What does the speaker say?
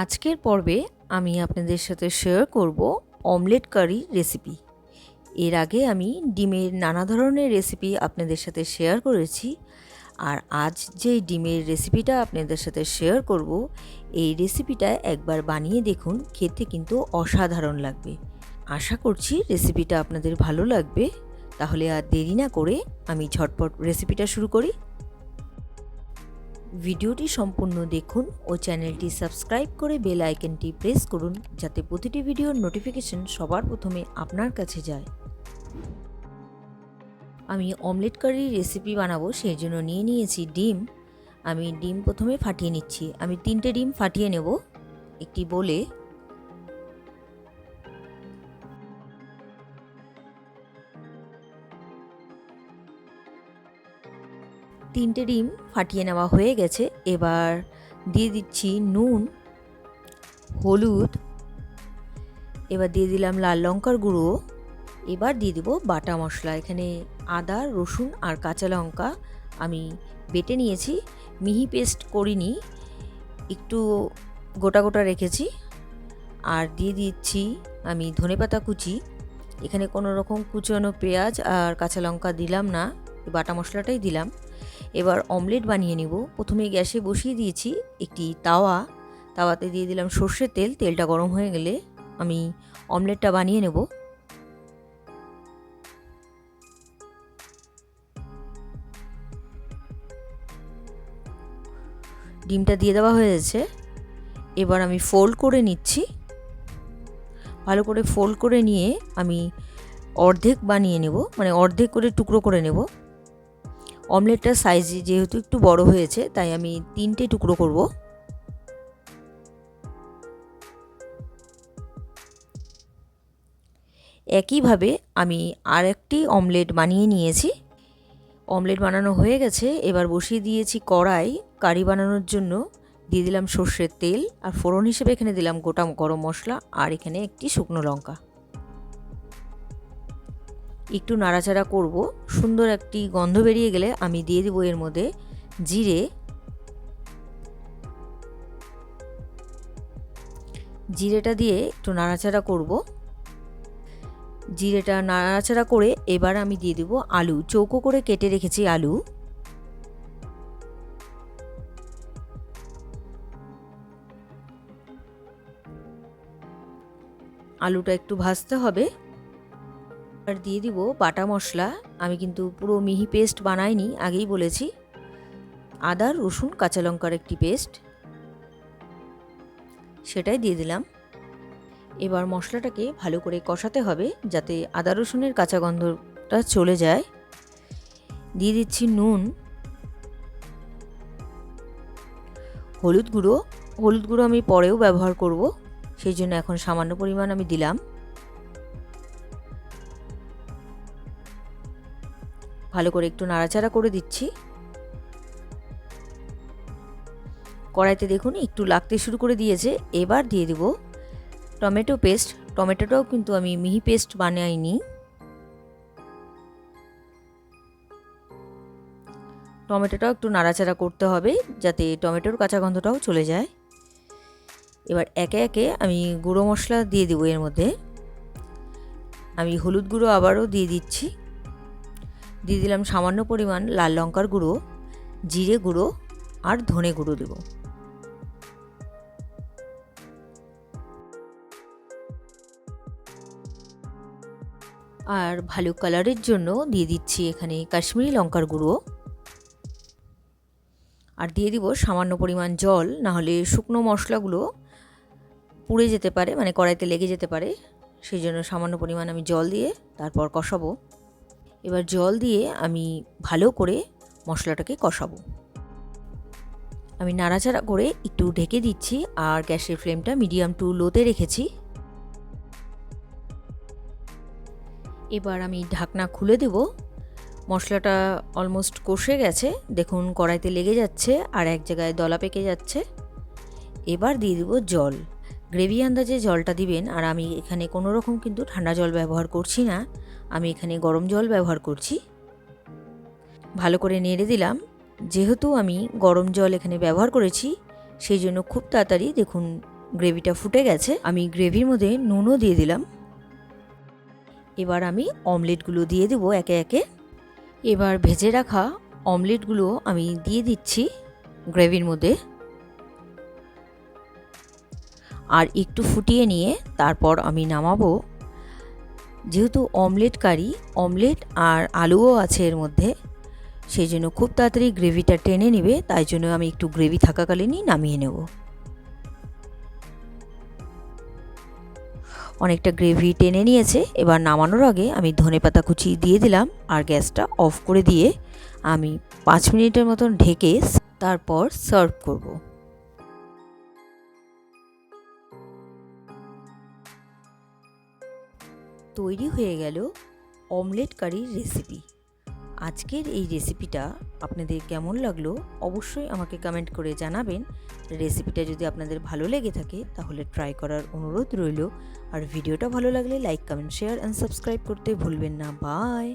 আজকের পর্বে আমি আপনাদের সাথে শেয়ার করব অমলেট কারি রেসিপি এর আগে আমি ডিমের নানা ধরনের রেসিপি আপনাদের সাথে শেয়ার করেছি, আর আজ যে ডিমের রেসিপিটা আপনাদের সাথে শেয়ার করব, এই রেসিপিটা একবার বানিয়ে দেখুন, খেতে কিন্তু অসাধারণ লাগবে। আশা করছি রেসিপিটা আপনাদের ভালো লাগবে, তাহলে আর দেরি না করে আমি ঝটপট রেসিপিটা শুরু করি। ভিডিওটি সম্পূর্ণ দেখুন ও চ্যানেলটি সাবস্ক্রাইব করে বেল আইকনটি প্রেস করুন যাতে প্রতিটি ভিডিওর নোটিফিকেশন সবার প্রথমে আপনার কাছে যায়। আমি অমলেট কারির রেসিপি বানাবো, সেই জন্য নিয়ে নিয়েছি ডিম। আমি ডিম প্রথমে ফাটিয়ে নিচ্ছি। আমি তিনটে ডিম ফাটিয়ে নেব। একটি বলে তিনটে ডিম ফাটিয়ে নেওয়া হয়ে গেছে। এবার দিয়ে দিচ্ছি নুন, হলুদ, এবার দিয়ে দিলাম লাল লঙ্কার গুঁড়ো, এবার দিয়ে দেবো বাটা মশলা। এখানে আদা, রসুন আর কাঁচা লঙ্কা আমি বেটে নিয়েছি। মিহি পেস্ট করিনি, একটু গোটা গোটা রেখেছি। আর দিয়ে দিচ্ছি আমি ধনেপাতা কুচি। এখানে কোনো রকম কুচনো পেঁয়াজ আর কাঁচা লঙ্কা দিলাম না, বাটা মশলাটাই দিলাম। এবার অমলেট বানিয়ে নিব। প্রথমে গ্যাসে বসিয়ে দিয়েছি একটি তাওয়া। তাওয়াতে দিয়ে দিলাম সর্ষের তেল। তেলটা গরম হয়ে গেলে আমি অমলেটটা বানিয়ে নেব। ডিমটা দিয়ে দেওয়া হয়েছে এবার আমি ফোল্ড করে নিচ্ছি। ভালো করে ফোল্ড করে নিয়ে আমি অর্ধেক বানিয়ে নেব। মানে অর্ধেক করে টুকরো করে নেব। অমলেটটার সাইজ যেহেতু একটু বড় হয়েছে, তাই আমি তিনটে টুকরো করব। একইভাবে আমি আর একটি অমলেট বানিয়ে নিয়েছি। অমলেট বানানো হয়ে গেছে, এবার বসিয়ে দিয়েছি কড়াই। কারি বানানোর জন্য দিয়ে দিলাম সর্ষের তেল, আর ফোড়ন হিসেবে এখানে দিলাম গোটা গরম মশলা, আর এখানে একটি শুকনো লঙ্কা। একটু নাড়াচাড়া করব। সুন্দর একটি গন্ধ বেরিয়ে গেলে আমি দিয়ে দেবো এর মধ্যে জিরে। জিরেটা দিয়ে একটু নাড়াচাড়া করব। জিরেটা নাড়াচাড়া করে এবার আমি দিয়ে দেবো আলু। চৌকো করে কেটে রেখেছি আলু। আলুটা একটু ভাজতে হবে। আর দিয়ে দিব বাটা মশলা। আমি কিন্তু পুরো মিহি পেস্ট বানাইনি, আগেই বলেছি। আদা, রসুন, কাঁচা লঙ্কার একটি পেস্ট। সেটাই দিয়ে দিলাম। এবার মশলাটাকে ভালো করে কষাতে হবে যাতে আদা, রসুনের কাঁচা গন্ধটা চলে যায়। দিয়ে দিচ্ছি নুন। হলুদ গুঁড়ো। হলুদ গুঁড়ো আমি পরেও ব্যবহার করব, সেই জন্য এখন সামান্য পরিমাণ আমি দিলাম। ভালো করে একটু নাড়াচাড়া করে দিচ্ছি। কড়াইতে দেখুন, একটু লাগতে শুরু করে দিয়েছে। এবার দিয়ে দেব টমেটো পেস্ট। টমেটোটাও কিন্তু আমি মিহি পেস্ট বানাইনি। টমেটোটাও একটু নাড়াচাড়া করতে হবে যাতে টমেটোর কাঁচা গন্ধটাও চলে যায়। এবার একে একে আমি গুঁড়ো মশলা দিয়ে দেবো এর মধ্যে। আমি হলুদ গুঁড়ো আবারও দিয়ে দিচ্ছি। দিয়ে দিলাম সামান্য পরিমাণ লাল লঙ্কার গুঁড়ো, জিরে গুঁড়ো আর ধনে গুঁড়ো দেব। আর ভালো কালারের জন্য দিয়ে দিচ্ছি এখানে কাশ্মীরি লঙ্কার গুঁড়ো। আর দিয়ে দিব সামান্য পরিমাণ জল না হলে শুকনো মশলাগুলো পুড়ে যেতে পারে মানে কড়াইতে লেগে যেতে পারে। সেই জন্য সামান্য পরিমাণ আমি জল দিয়ে তারপর কষাবো। এবার জল দিয়ে আমি ভালো করে মশলাটাকে কষাবো। আমি নাড়াচাড়া করে একটু ঢেকে দিচ্ছি আর গ্যাসের ফ্লেমটা মিডিয়াম টু লোতে রেখেছি। এবার আমি ঢাকনা খুলে দেব। মশলাটা অলমোস্ট কষে গেছে। দেখুন কড়াইতে লেগে যাচ্ছে আর এক জায়গায় দলা পেকে যাচ্ছে। এবার দিয়ে দেবো জল। গ্রেভি আন্দাজে জলটা দিবেন আর আমি এখানে কোনো রকম কিন্তু ঠান্ডা জল ব্যবহার করছি না। আমি এখানে গরম জল ব্যবহার করছি। ভালো করে নেড়ে দিলাম। যেহেতু আমি গরম জল এখানে ব্যবহার করেছি, সেই জন্য খুব তাড়াতাড়ি দেখুন গ্রেভিটা ফুটে গেছে। আমি গ্রেভির মধ্যে নুনও দিয়ে দিলাম। এবার আমি অমলেটগুলো দিয়ে দেবো একে একে। এবার ভেজে রাখা অমলেটগুলো আমি দিয়ে দিচ্ছি গ্রেভির মধ্যে। আর একটু ফুটিয়ে নিয়ে তারপর আমি নামাবো যেহেতু অমলেট কারি, অমলেট আর আলুও আছে এর মধ্যে, সেই জন্য খুব তাড়াতাড়ি গ্রেভিটা টেনে নেবে, তাই জন্য আমি একটু গ্রেভি থাকাকালীনই নামিয়ে নেব। অনেকটা গ্রেভি টেনে নিয়েছে, এবার নামানোর আগে আমি ধনে পাতা কুচি দিয়ে দিলাম আর গ্যাসটা অফ করে দিয়ে আমি পাঁচ মিনিটের মতন ঢেকে তারপর সার্ভ করব। তৈরি হয়ে গেল অমলেট কারির রেসিপি আজকের এই রেসিপিটা আপনাদের কেমন লাগল অবশ্যই আমাকে কমেন্ট করে জানাবেন। রেসিপিটা যদি আপনাদের ভালো লেগে থাকে তাহলে ট্রাই করার অনুরোধ রইল। আর ভিডিওটা ভালো লাগলে like comment share and subscribe করতে ভুলবেন না। বাই